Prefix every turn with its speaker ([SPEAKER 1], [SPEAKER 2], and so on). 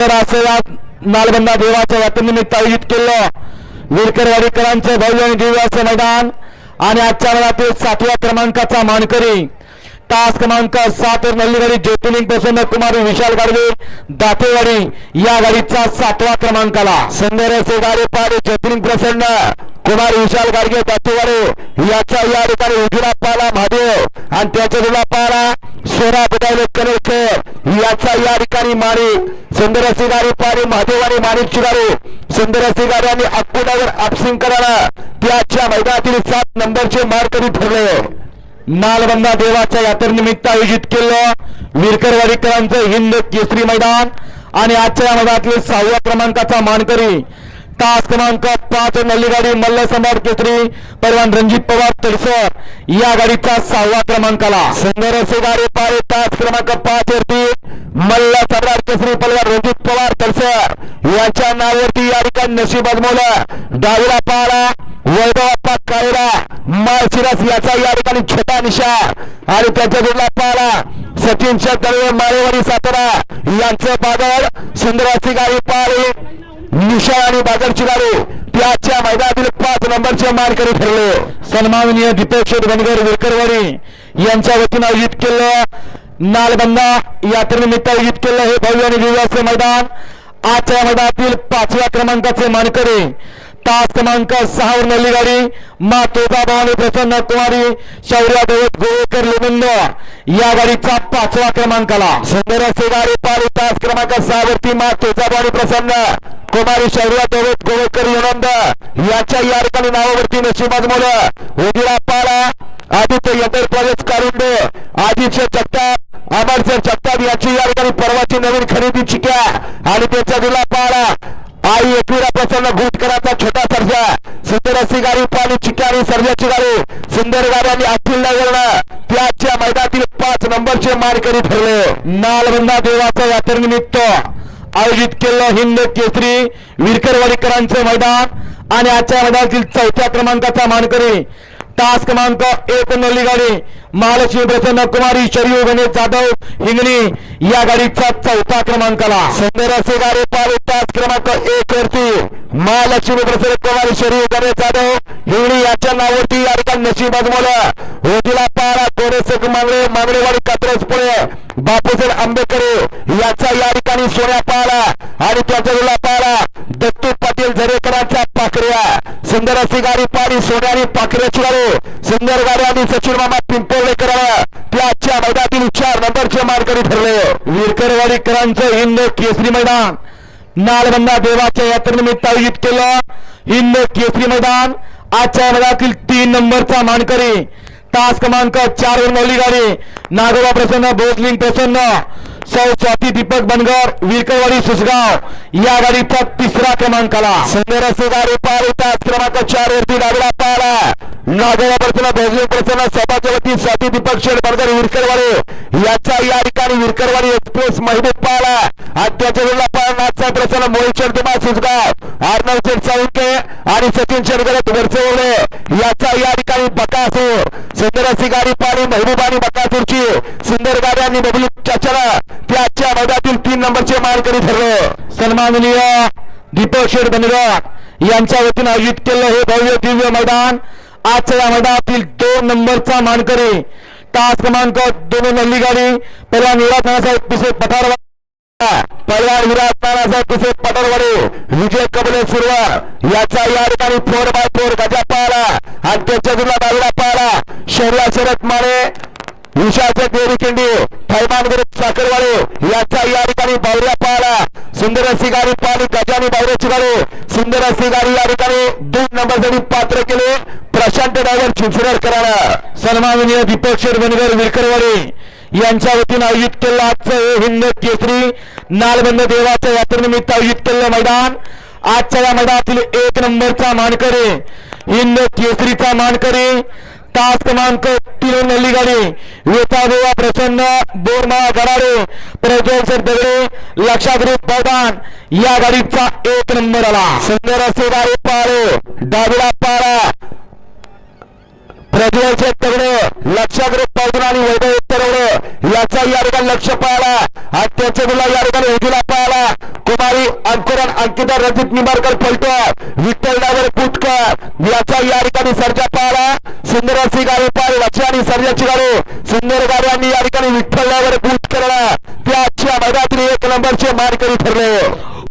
[SPEAKER 1] तर असं या नालबंदा देवाच्या यात्रेनिमित्त आयोजित केलं. विरकरवाडीकरांचं भव्य आणि दिव्य असं मैदान आणि आजच्या वेळातील सातव्या क्रमांकाचा मानकरी तास क्रमांक सात वर नल्लीगाडी ज्योतिर्लिंग प्रसन्न कुमार विशाल गाडवे दातेवाडी या गाडीचा सातवा क्रमांकाला. सुंदर असे गाडी पाडे ज्योतिर्लिंग प्रसन्न. कुमार विशाल गाडगे दातेवाडे याचा या ठिकाणी उजरा पाला महादेव आणि त्याच्या जुला पाला सोरा बुडावले कनेरकर याचा या ठिकाणी माणिक सुंदर सिगारी पाणी महादेव आणि माणिक चिगारे सुंदर सिगारी आणि अप्पुडावर आपसिंग करायला त्याच्या मैदानातील सात नंबरचे मारकरी ठरले. मालबंदा देवाच्या यात्रेनिमित्त आयोजित केलं विरकरवाडीकरांचं हिंद केसरी मैदान आणि आजच्या या मैदानातील सहाव्या क्रमांकाचा मानकरी तास क्रमांक पाच नल्ली गाडी मल्ल सम्राट केसरी पैलवान रणजित पवार तडसर या गाडीचा सहावा क्रमांकाला. सुंदर असे गाडी पारे तास क्रमांक पाच वरती मल्ल सम्राट केसरी पैलवान रणजित पवार तडसर यांच्या नावावरती या ठिकाणी नशीब अजमवलं. डावीला पारा वैभवाप्पा कायरा माळशिरस याचा या ठिकाणी छोटा निशा. आणि त्याच्या जोडला पाला सचिन शेतकरी माळेवाडी सातारा. यांचं बादल सुंदराची गाडी पाळी निशा आणि बादलची गाडी त्याच्या मैदानातील पाच नंबरचे मानकरी ठरले. सन्माननीय दीपक शेठ बनगर विरकरवाडी यांच्या वतीनं आयोजित केलं. नालबंदा यात्रेनिमित्त आयोजित केलं हे भव्य आणि दिव्य मैदान. आजच्या मैदानातील पाचव्या क्रमांकाचे मानकरी. तास क्रमांक सहावर नल्ली गाडी. मा तुळजाभवानी प्रसन्न कुमारी शौर्या देवत गोवेकर लिमिंद या गाडीचा पाचवा क्रमांकाला. सुंदर असे गाडी पारी तास क्रमांक सहावरती मा तुळजाभवानी प्रसन्न. कुमारी शौर्या देवत गोवेकर लिमिंद याच्या या ठिकाणी नावावरती नशिबाज अजमवलं उदिरा पाला आदित्य यंदर प्रवेश कारुंड आदित्य जगताप अमरसर जगताप याची या ठिकाणी परवाची नवीन खरेदी चिक्या. आणि त्याचा दिला पाला आई एकविरा प्रसन्न घोटकराचा छोटा सर्जा. सुंदर अशी गाडी पाणी चिक्या आणि सर्जाची गाडी. सुंदर गाडी आणि अखिल नगरनं त्याच्या मैदानातील पाच नंबरचे मानकरी ठरले. नालबंदा देवाच्या यात्रेनिमित्त आयोजित केलं हिंद केसरी विरकरवाडीकरांचं मैदान आणि आजच्या मैदानातील चौथ्या क्रमांकाचा मानकरी तास क्रमांक एक नल्ली गाडी महालक्ष्मी प्रसन्न कुमारी शरीर गणेश जाधव हिंगणी या गाडीचा चौथा क्रमांकाला. सुंदर असे गाडी पाले तास क्रमांक एक वरती महालक्ष्मी प्रसन्न कुमारी शरीर गणेश जाधव हिंगणी याच्या नावावरती या ठिकाणी नशीब आजमावलं होतीला पारा गोरेसक मांगडे मांगडेवाडी कात्रज पुणे बापूसाहेब आंबेडकर याचा या ठिकाणी सोन्या पाहिला आणि त्याच्या जुला पाला दत्तू पाटील झरेकरांचा पाकऱ्या. सुंदर अशी गाडी पाडी सोन्या आणि पाखऱ्याची गाडी. सुंदर गाडी आणि सचिन मामा पिंपोळेकर त्याच्या मैदानातील चार नंबरचे मारकरी ठरले. विरकरवाडीकरांचं हिंद केसरी मैदान. नालबंदा देवाच्या यात्रेनिमित्त आयोजित केलं. हिंद केसरी मैदान. आजच्या मैदानातील तीन नंबरचा मानकरी. तास क्रमांक चार वर मौली गाडी. नागोबा प्रसन्न भोसलिंग प्रसन्न. सौ स्वाती दीपक बनगर विरकरवाडी सुसगाव। या गाडीचा तिसरा क्रमांकाला सुंदर गाडी पार होता क्रमांक चार वरती लागला पाला नागोबा प्रसन्न भोजन प्रसन्न सभाच्या वती स्वाती दीपक शेड बनगर विरकरवाडी याचा या ठिकाणी विरकरवाडी एक्सप्रेस महिने पाला आणि त्याच्या वेळेला पाला नाथचा प्रसन्न मोहित शर्दमा सुसगाव अर्णव शेठ साळुंके आणि सचिन शेडगरत वरचवले याचा या ठिकाणी बकासूर सुंदर अशी गाडी पाणी महबूब आणि बकासूरची सुंदर गाडी आणि बबलू चाचला त्याच्या मैदानातील तीन नंबरचे मानकरी ठरले सन्माननीय दीपक शेठ बनगर यांच्या वतीनं आयोजित केलं हे भव्य दिव्य मैदान. आजच्या या मैदानातील दोन नंबरचा मानकरी तास क्रमांक दोन नल्ली गाडी पहिला निराज नानासाहेब पिसे पठार पहिला विराट नानासाहेब पिसे पठारवाडे. विजय कबले सुरवार याचा या ठिकाणी फोर बाय फोर गजा पाहिला अध्यक्ष त्याच्या जुला डावीला पाहला शहरा शरद माने. विशाचे देवी किंडी थैमान ग्रुप साखरवाडे याचा या ठिकाणी बावऱ्या पाहला सुंदर अशी गाडी आणि गजानी गाडी. सुंदर अशी गाडी या ठिकाणी. दोन नंबरसाठी पात्र केले. प्रशांत डायव्हर चिंचरेर करायला सन्माननीय दीपक शेरवणकर विरकरवाडी. यांच्या वतीनं आयोजित केलं आजचं हे हिंद केसरी. नालबंद देवाच्या यात्रेनिमित्त आयोजित केलेलं मैदान. आजच्या या मैदानातील एक नंबरचा मानकरी हिंद केसरीचा मानकरी तास क्रमांक तीन नल्ली गाडी. वेतादेवा प्रसन्न बोरमाळा गडाडे प्रज्वल सर दगडे लक्षागृत मैदान या गाडीचा एक नंबर आला. सुंदर असे गाडी पाळे डावीला पारा प्रज्वल सर दगडे लक्षागृत पावडून आणि वैभव उत्तरवडे. याचा या ठिकाणी लक्ष पाहिला आणि मुला या ठिकाणी उजूला पाहिला कुमारी अंकुरन अंकिता रजित निंबारकर फलटो विठ्ठल डावर पुटकर याचा या ठिकाणी सर्जा पाहिला सुंदर अशी गाडी पाय वाचे आणि सर्जाची गाडी. सुंदर गाड्यांनी या ठिकाणी विठ्ठलावर बूट केलेला त्या आजच्या मैदानातील एक नंबरचे मार्ग